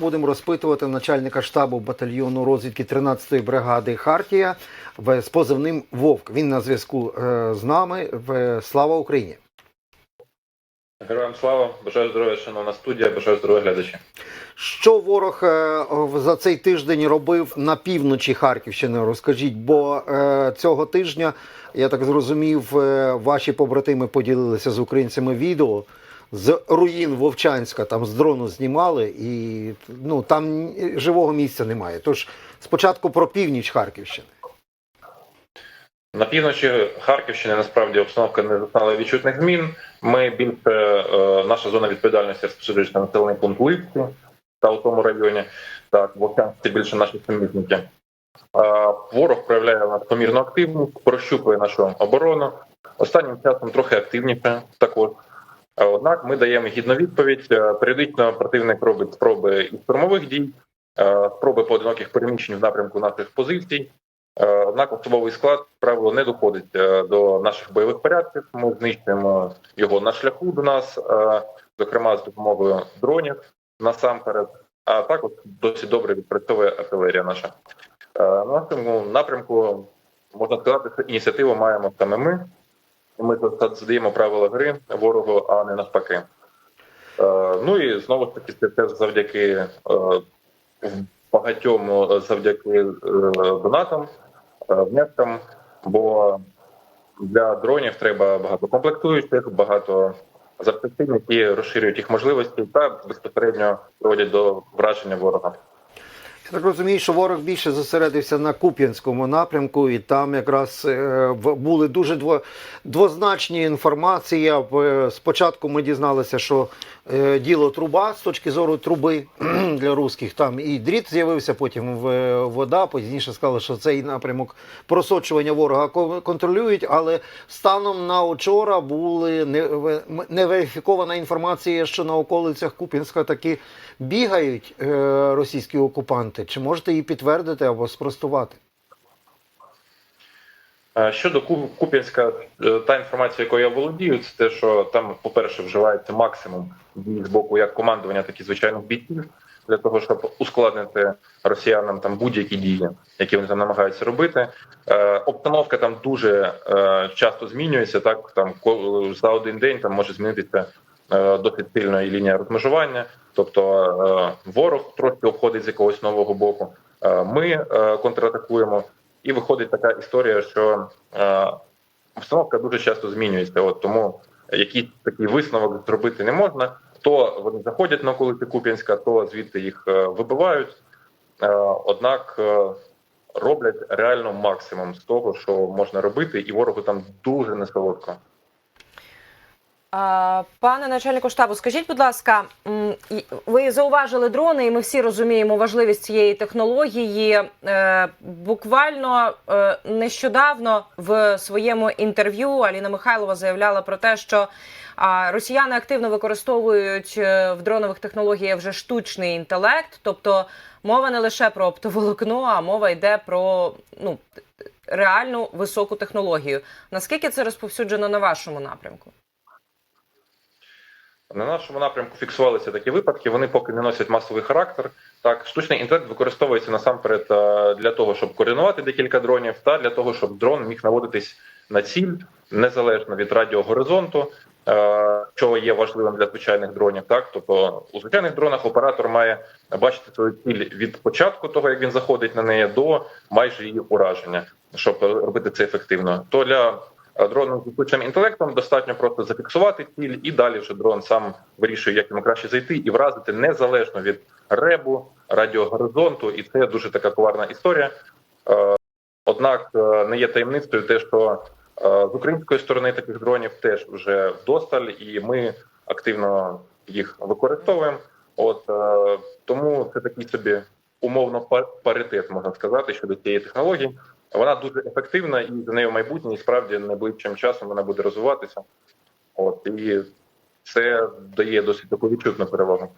Будемо розпитувати начальника штабу батальйону розвідки 13-ї бригади Хартія з позивним Вовк. Він на зв'язку е, з нами. Слава Україні! Героям слава, бажаю здоров'я, шановна студія, бажаю здоров'я глядачі. Що ворог е, за цей тиждень робив на півночі Харківщини? Розкажіть, бо е, цього тижня, я так зрозумів, ваші побратими поділилися з українцями відео з руїн Вовчанська, там з дрону знімали, і ну там живого місця немає. Тож спочатку про північ Харківщини. На півночі Харківщини насправді обстановка не зазнала відчутних змін. Ми більше е, наша зона відповідальності розпосуджується на населений пункт Липці та у тому районі. Так, в Овчанці більше наші сумізники. Е, ворог проявляє у нас помірну активність, прощупує нашу оборону. Останнім часом трохи активніше також. Однак ми даємо гідну відповідь. Е, Періодично противник робить спроби і штурмових дій, е, спроби поодиноких переміщень в напрямку наших позицій. Е, Однак особовий склад, правило, не доходить до наших бойових порядків. Ми знищуємо його на шляху до нас, зокрема з допомогою дронів насамперед. А також досить добре відпрацьовує артилерія наша. На цьому напрямку можна сказати, що ініціативу маємо саме ми. Ми тут задаємо правила гри ворогу, а не навпаки. Е, Ну і знову ж таки, це теж завдяки е, багатьом е, завдяки донатам, внескам, бо для дронів треба багато комплектуючих, багато запчастин, які розширюють їх можливості та безпосередньо проводять до враження ворога. Я так розумію, що ворог більше зосередився на Куп'янському напрямку, і там якраз е, були дуже двозначні інформація. В- Спочатку ми дізналися, що е, діло труба з точки зору труби для русських. Там і дріт з'явився, потім вода. Пізніше сказали, що цей напрямок просочування ворога контролюють. Але станом на вчора були неверифікована інформація, що на околицях Куп'янська таки бігають е, російські окупанти. Чи можете її підтвердити або спростувати? Е, Щодо Куп'янська, е, та інформація, якою я володію, це те, що там, по-перше, вживається максимум з боку як командування, так і звичайних бійців для того, щоб ускладнити росіянам там будь-які дії, які вони там намагаються робити. Е, обстановка там дуже часто змінюється. Так там за один день там може змінитися досить сильно і лінія розмежування. Тобто е, ворог трошки обходить з якогось нового боку. Е, ми е, контратакуємо. І виходить така історія, що е, обстановка дуже часто змінюється. От тому якийсь такий висновок зробити не можна. То вони заходять на околиці Куп'янська, то звідти їх е, вибивають. Е, однак е, роблять реально максимум з того, що можна робити, і ворогу там дуже несолодко. Пане начальнику штабу, скажіть, будь ласка, ви зауважили дрони, і ми всі розуміємо важливість цієї технології. Е, Буквально е, нещодавно в своєму інтерв'ю Аліна Михайлова заявляла про те, що росіяни активно використовують е, в дронових технологіях вже штучний інтелект, тобто мова не лише про оптоволокно, а мова йде про ну реальну високу технологію. Наскільки це розповсюджено на вашому напрямку? На нашому напрямку фіксувалися такі випадки. Вони поки не носять масовий характер. Так, штучний інтелект використовується насамперед е, для того, щоб координувати декілька дронів, та для того, щоб дрон міг наводитись на ціль незалежно від радіогоризонту, е, що є важливим для звичайних дронів. Так, тобто у звичайних дронах оператор має бачити свою ціль від початку того, як він заходить на неї, до майже її ураження, щоб робити це ефективно. То для дроном з штучним інтелектом достатньо просто зафіксувати ціль, і далі вже дрон сам вирішує, як йому краще зайти і вразити незалежно від ребу, радіогоризонту, і це дуже така коварна історія. Е, Однак е, не є таємницею те, що е, з української сторони таких дронів теж вже вдосталь, і ми активно їх використовуємо. От е, тому це такий собі умовно пар- паритет, можна сказати, щодо цієї технології. Вона дуже ефективна і за нею майбутнє, і справді найближчим часом вона буде розвиватися. От і це дає досить таку відчутну перевагу.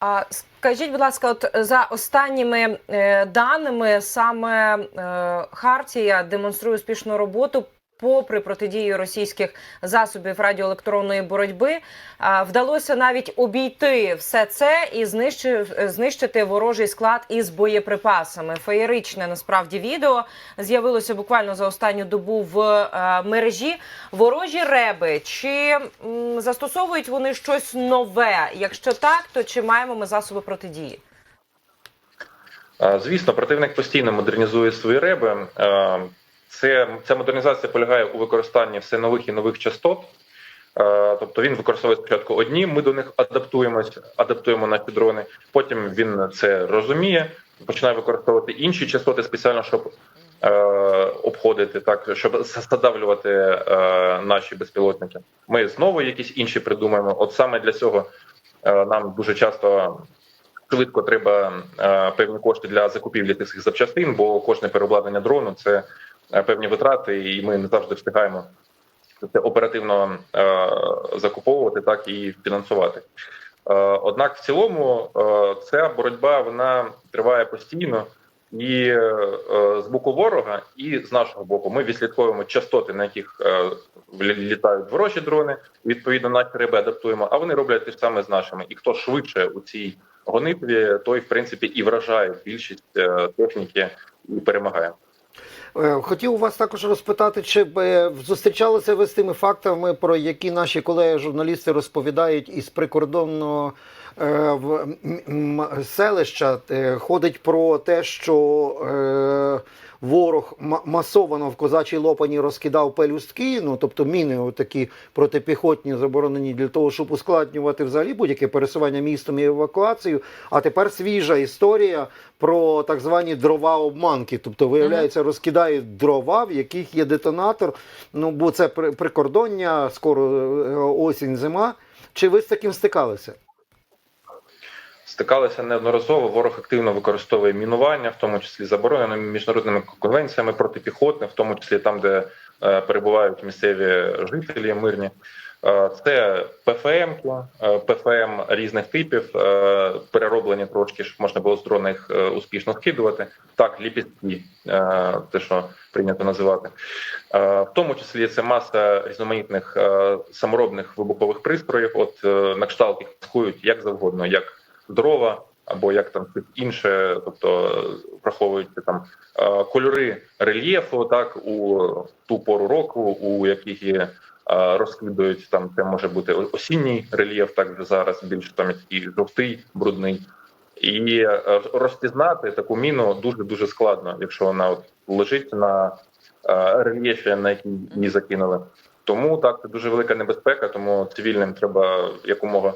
А скажіть, будь ласка, от за останніми е, даними, саме е, Хартія демонструє успішну роботу попри протидію російських засобів радіоелектронної боротьби, вдалося навіть обійти все це і знищи- знищити ворожий склад із боєприпасами. Феєричне насправді відео з'явилося буквально за останню добу в е, мережі. Ворожі реби чи застосовують вони щось нове? Якщо так, то чи маємо ми засоби протидії? Е, Звісно, противник постійно модернізує свої реби. Це ця модернізація полягає у використанні все нових і нових частот. Е, Тобто він використовує спочатку одні, ми до них адаптуємось, адаптуємо наші дрони. Потім він це розуміє, починає використовувати інші частоти спеціально, щоб е, обходити так, щоб задавлювати е, наші безпілотники. Ми знову якісь інші придумаємо. От саме для цього е, нам дуже часто швидко треба е, певні кошти для закупівлі цих запчастин, бо кожне переобладнання дрону це певні витрати, і ми не завжди встигаємо це оперативно е, закуповувати, так і фінансувати. Е, однак, в цілому, е, ця боротьба вона триває постійно. І е, з боку ворога, і з нашого боку, ми відслідковуємо частоти, на яких е, літають ворожі дрони. Відповідно, наші риби адаптуємо, а вони роблять те ж саме з нашими. І хто швидше у цій гонитві, той в принципі і вражає більшість е, техніки і перемагає. Е, Хотів у вас також розпитати, чи е, зустрічалися ви з тими фактами, про які наші колеги-журналісти розповідають із прикордонного в м- м- селища. Е, Ходить про те, що е, ворог ма- масовано в козачій лопані розкидав пелюстки, ну тобто міни такі протипіхотні заборонені для того, щоб ускладнювати взагалі будь-яке пересування містом і евакуацію. А тепер свіжа історія про так звані дрова обманки. Тобто, виявляється, розкидають дрова, в яких є детонатор. Ну бо це при- прикордоння, скоро е, осінь, зима. Чи ви з таким стикалися? Стикалися неодноразово. Ворог активно використовує мінування, в тому числі забороненими міжнародними конвенціями протипіхотне, в тому числі там, де е, перебувають місцеві жителі мирні. Е, Це ПФМ, е, ПФМ різних типів, перероблені трошки, щоб можна було з дрона їх успішно скидувати. Так, ліпістки, те, що прийнято називати. В тому числі це маса різноманітних саморобних вибухових пристроїв. От на кшталт їх маскують як завгодно, як дрова або як там щось інше, тобто враховуючи там е, кольори рельєфу, так у ту пору року, у яких є е, розслідують там, це може бути осінній рельєф, так вже зараз більше там який жовтий, брудний. І е, розпізнати таку міну дуже дуже складно, якщо вона от лежить на рельєфі, на який її закинули. Тому так це дуже велика небезпека, тому цивільним треба якомога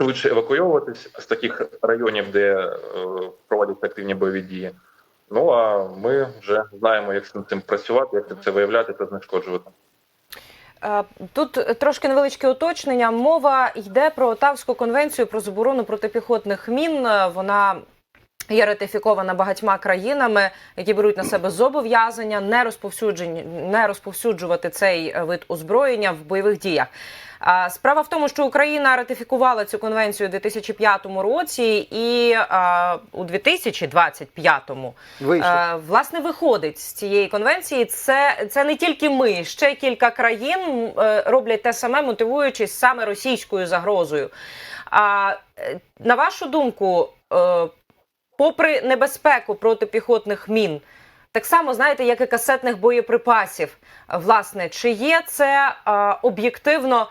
швидше евакуйовуватись з таких районів, де е, проводяться активні бойові дії. Ну а ми вже знаємо, як з цим працювати, як це виявляти та знешкоджувати. Е, Тут трошки невеличке уточнення. Мова йде про Отавську конвенцію про заборону протипіхотних мін. Е, Вона є ратифікована багатьма країнами, які беруть на себе зобов'язання не розповсюджені, не розповсюджувати цей вид озброєння в бойових діях. Справа в тому, що Україна ратифікувала цю конвенцію у 2005 році, і а, у 2025 Вийшло. Власне, виходить з цієї конвенції. Це, це не тільки ми, ще кілька країн е, роблять те саме, мотивуючись саме російською загрозою. А е, на вашу думку, е, попри небезпеку протипіхотних мін, так само знаєте, як і касетних боєприпасів, власне, чи є це е, об'єктивно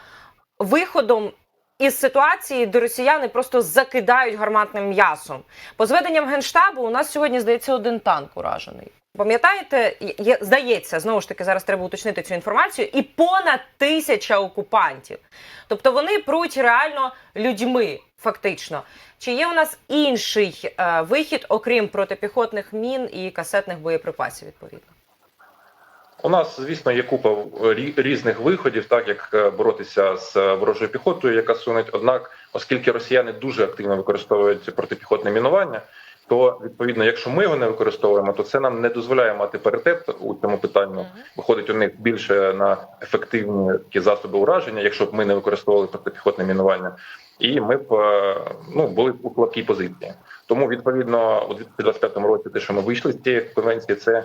виходом із ситуації, де росіяни просто закидають гарматним м'ясом? По зведенням генштабу, у нас сьогодні здається один танк уражений. Пам'ятаєте, є, здається, знову ж таки, зараз треба уточнити цю інформацію, і понад тисяча окупантів. Тобто вони пруть реально людьми, фактично. Чи є у нас інший е, вихід, окрім протипіхотних мін і касетних боєприпасів, відповідно? У нас, звісно, є купа рі- різних виходів, так як е, боротися з е, ворожою піхотою, яка сунеть. Однак, оскільки росіяни дуже активно використовують протипіхотне мінування, то відповідно, якщо ми його не використовуємо, то це нам не дозволяє мати паритет у цьому питанні. Виходить у них більше на ефективні такі засоби ураження, якщо б ми не використовували протипіхотне мінування, і ми б е, ну були б у слабкій позиції. Тому відповідно у 2025 році, те, що ми вийшли з цієї конвенції, це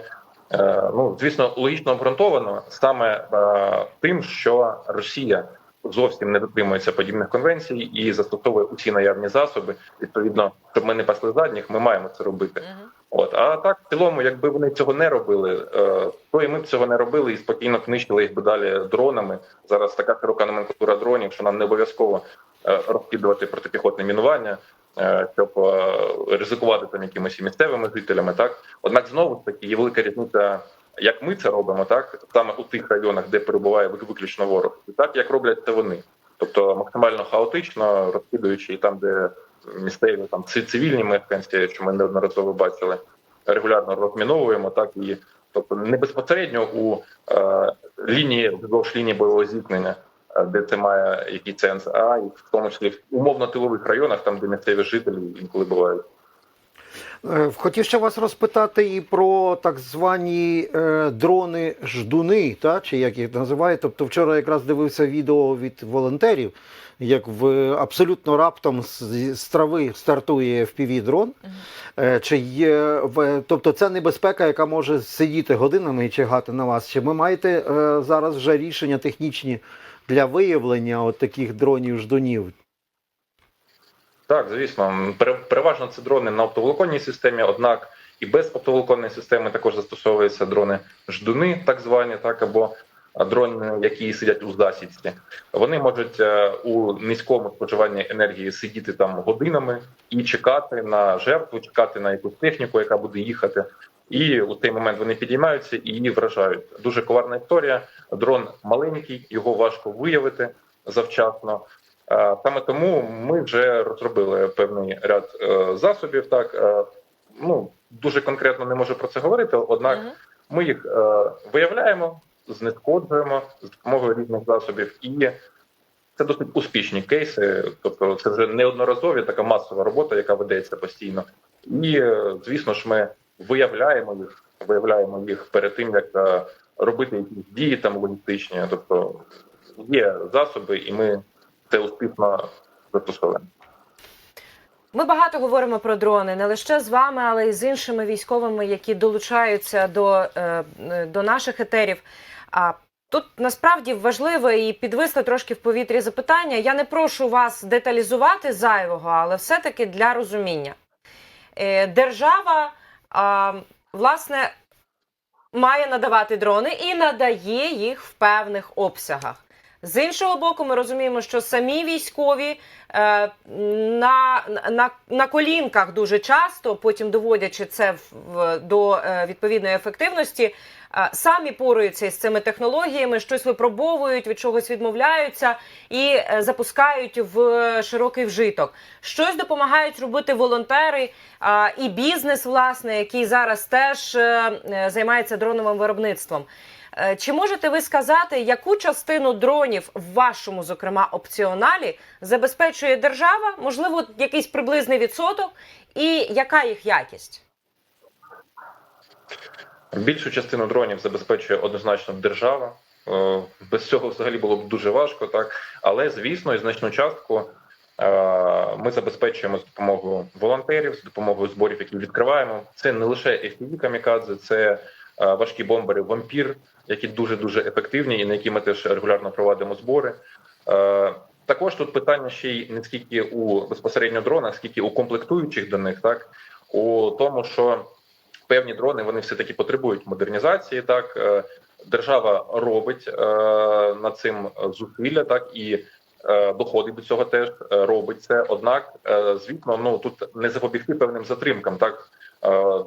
Е, Ну, звісно, логічно обґрунтовано саме е, тим, що Росія зовсім не дотримується подібних конвенцій і застосовує усі наявні засоби. Відповідно, щоб ми не пасли задніх, ми маємо це робити. От а так, в цілому, якби вони цього не робили, е, то і ми б цього не робили і спокійно знищили їх би далі дронами. Зараз така широка номенклатура дронів, що нам не обов'язково е, розкидувати протипіхотне мінування, е, щоб ризикувати там якимось і місцевими жителями. Так, однак знову ж таки є велика різниця. Як ми це робимо, так саме у тих районах, де перебуває виключно ворог, і так як роблять це вони, тобто максимально хаотично розкидуючи і там, де місцеві там цивільні мешканці, що ми неодноразово бачили, регулярно розміновуємо, так і тобто не безпосередньо у е, лінії вздовж лінії бойового зіткнення, е, де це має який сенс, а і в тому числі в умовно тилових районах, там де місцеві жителі інколи бувають. Е, Хотів ще вас розпитати і про так звані е, дрони ждуни, та чи як їх називають. Тобто, вчора якраз дивився відео від волонтерів, як в абсолютно раптом з, з трави стартує fpv дрон. Е, Чи є тобто це небезпека, яка може сидіти годинами і чигати на вас? Чи ви маєте зараз вже рішення технічні для виявлення от таких дронів ждунів? Так, звісно, переважно це дрони на оптоволоконній системі, однак і без оптоволоконної системи також застосовуються дрони ждуни, так звані, так або дрони, які сидять у засідці. Вони можуть е, у низькому споживанні енергії сидіти там годинами і чекати на жертву, чекати на якусь техніку, яка буде їхати. І у цей момент вони підіймаються і її вражають. Дуже коварна історія. Дрон маленький, його важко виявити завчасно. Саме тому ми вже розробили певний ряд е, засобів. Так е, ну дуже конкретно не можу про це говорити. Однак ми їх е, виявляємо, знешкоджуємо з допомогою різних засобів, і це досить успішні кейси. Тобто, це вже неодноразові така масова робота, яка ведеться постійно. І звісно ж, ми виявляємо їх, виявляємо їх перед тим, як робити якісь дії там логістичні. Тобто є засоби, і ми це успішно застосовуємо. Ми багато говоримо про дрони не лише з вами, але й з іншими військовими, які долучаються до, е, до наших етерів. А тут насправді важливе і підвисли трошки в повітрі запитання. Я не прошу вас деталізувати зайвого, але все-таки для розуміння. Е, Держава, власне, має надавати дрони і надає їх в певних обсягах. З іншого боку, ми розуміємо, що самі військові е, на, на, на колінках дуже часто, потім доводячи це в, до е, відповідної ефективності, е, самі поруються із цими технологіями, щось випробовують, від чогось відмовляються і е, запускають в широкий вжиток. Щось допомагають робити волонтери е, і бізнес, власне, який зараз теж е, е, займається дроновим виробництвом. Е, Чи можете ви сказати, яку частину дронів в вашому, зокрема, опціоналі забезпечує держава? Можливо, якийсь приблизний відсоток, і яка їх якість? Більшу частину дронів забезпечує однозначно держава. Е, Без цього взагалі було б дуже важко, так але звісно, і значну частку е, ми забезпечуємо з допомогою волонтерів, з допомогою зборів, які відкриваємо. Це не лише FPV камікадзе, це важкі бомбери вампір, які дуже дуже ефективні, і на які ми теж регулярно проводимо збори. Е, Також тут питання ще й не скільки у безпосередньо дронах, скільки у комплектуючих до них, так у тому, що певні дрони вони все таки потребують модернізації. Так Е, держава робить е, над цим зусилля, так і е, доходить до цього теж е, робить це. Однак, е, звісно, ну тут не запобігти певним затримкам. Так Е,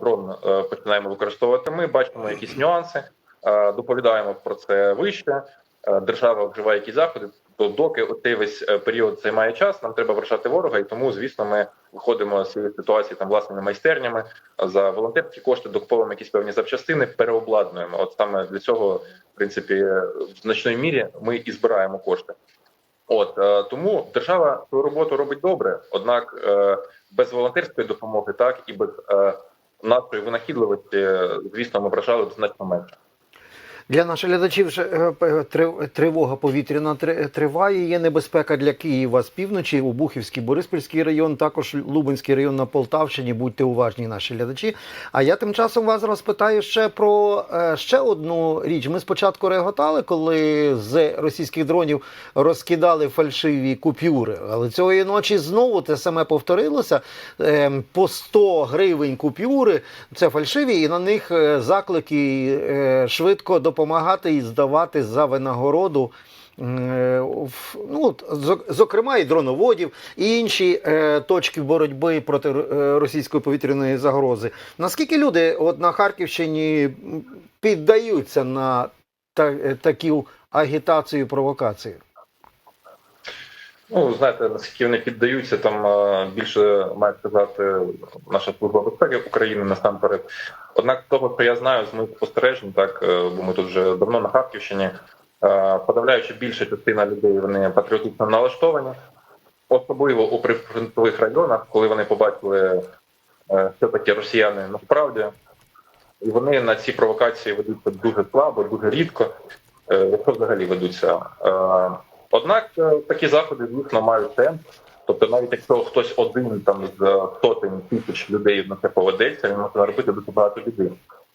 дрон е, починаємо використовувати. Ми бачимо якісь нюанси, е, доповідаємо про це вище. Е, Держава вживає якісь заходи. То доки цей весь е, період займає час, нам треба вражати ворога, і тому, звісно, ми виходимо з цієї ситуації там власними майстернями за волонтерські кошти, докуповуємо якісь певні запчастини, переобладнуємо. От саме для цього, в принципі, в значної мірі ми і збираємо кошти. От е, тому держава свою роботу робить добре, однак е, без волонтерської допомоги, так і без е, нашої винахідливості, е, звісно, ми вражали б значно менше. Для наших глядачів е, три- тривога повітряна три- триває. Є небезпека для Києва з півночі, Обухівський, Бориспільський район, також Лубенський район на Полтавщині. Будьте уважні, наші глядачі. А я тим часом вас розпитаю ще про е, ще одну річ. Ми спочатку реготали, коли з російських дронів розкидали фальшиві купюри. Але цієї ночі знову те саме повторилося. Е, По 100 гривень купюри це фальшиві, і на них е, заклики е, швидко допомагати і здавати за винагороду. е, Ну, зокрема, і дроноводів, і інші е, точки боротьби проти е, російської повітряної загрози. Наскільки люди от на Харківщині піддаються на та, таку агітацію, провокацію? Ну, знаєте, наскільки вони піддаються, там е, більше має сказати наша служба безпеки України насамперед. Однак того, що я знаю з моїх спостережень, так е, бо ми тут вже давно на Харківщині, е, подавляючи більша частина людей вони патріотично налаштовані, особливо у прифронтових районах, коли вони побачили, що таке росіяни насправді, і вони на ці провокації ведуться дуже слабо, дуже рідко, якщо взагалі ведуться. Однак е, такі заходи, звісно, мають сенс. Тобто, навіть якщо хтось один там з е, сотень тисяч людей на це поведеться, він може наробити дуже багато людей.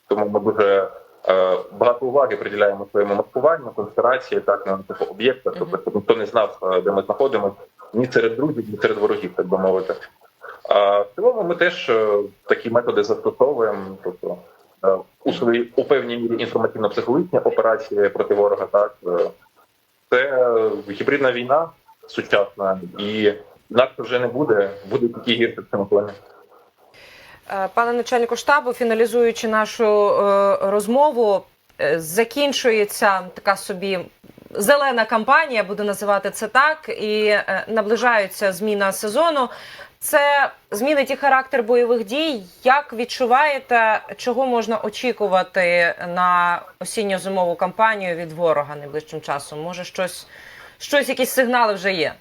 Тому ми дуже е, багато уваги приділяємо своєму маскуванню, конспірації, так на цих об'єктах. Тобто, щоб ніхто не знав, е, де ми знаходимося, ні серед друзів, ні серед ворогів, так би мовити. А в цілому ми теж такі методи застосовуємо. Тобто у своїй у певній мірі інформаційно-психологічні операції проти ворога, так це е, гібридна війна сучасна, і інакше вже не буде, буде тільки гірше в цьому плані. Е, Пане начальнику штабу, фіналізуючи нашу е, розмову, закінчується така собі зелена кампанія, буду називати це так, і наближається зміна сезону. Це змінить і характер бойових дій. Як відчуваєте, чого можна очікувати на осінньо-зимову кампанію від ворога найближчим часом? Може, щось, щось, якісь сигнали вже є?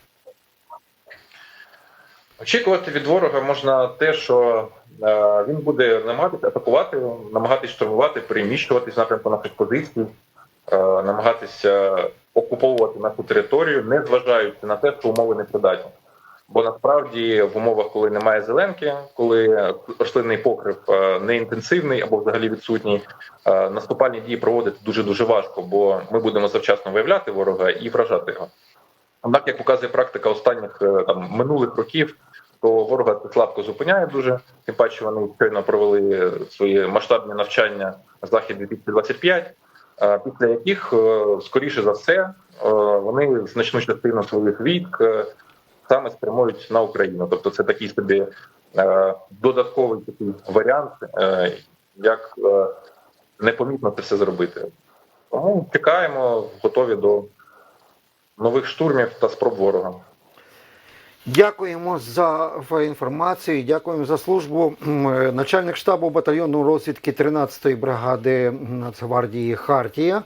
Очікувати від ворога можна те, що е, він буде намагатися атакувати, намагатись штурмувати, переміщуватись напрямку наших позицій, е, намагатися окуповувати нашу територію, не зважаючи на те, що умови не придатні. Бо насправді в умовах, коли немає зеленки, коли рослинний покрив е, не інтенсивний або взагалі відсутній, е, наступальні дії проводити дуже дуже важко, бо ми будемо завчасно виявляти ворога і вражати його. Однак, як показує практика останніх е, там минулих років, то ворога це слабко зупиняє дуже. Тим паче вони щойно провели свої масштабні навчання захід 2025, е, після яких, скоріше за все, вони значну частину своїх військ саме спрямують на Україну. Тобто, це такий собі е, додатковий такий варіант, е, як е, непомітно це все зробити. Тому чекаємо, готові до нових штурмів та спроб ворога. Дякуємо за інформацію, дякуємо за службу. Е, Начальник штабу батальйону розвідки 13-ї бригади Нацгвардії Хартія.